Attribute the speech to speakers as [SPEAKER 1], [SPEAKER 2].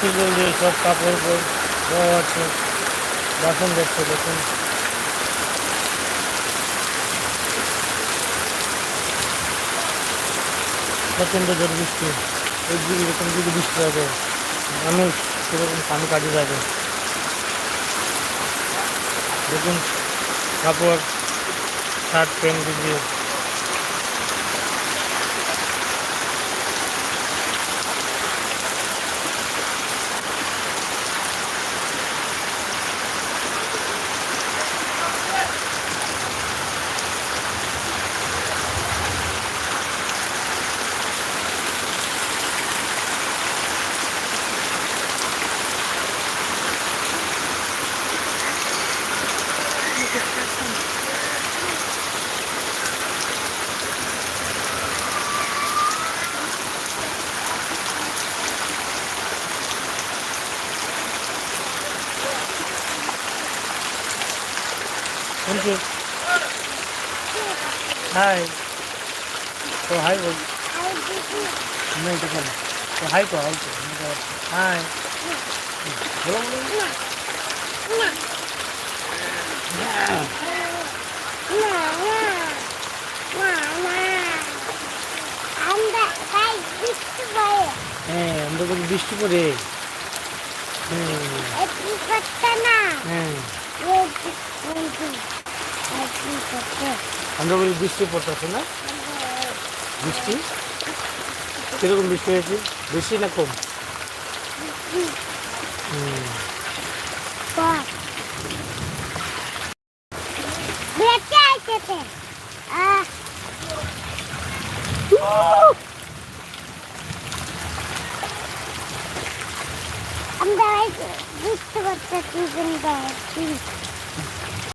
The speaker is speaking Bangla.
[SPEAKER 1] টিউবওয়েল দিয়ে সব কাপড় দেওয়া আছে। বাসন দেখছে দেখুন। প্রচণ্ড জোর বৃষ্টি। এই এরকম যদি বৃষ্টি হবে মানুষ সেরকম পানি কাজে যাবে দেখুন, কাপড়, শার্ট, প্যান্ট দিয়ে বলছি হাই oh, oh, তো হাই বল না এটা বলো তো হাই তো হাই তো। হাই বলো হ্যাঁ আমরা বলি বৃষ্টি পড়ে। হ্যাঁ। হ্যাঁ। বলি বৃষ্টি পড়তেছে না? বৃষ্টি? কীরকম বৃষ্টি হয়েছে? বেশি না কম?
[SPEAKER 2] আমরা বুঝতে পারছি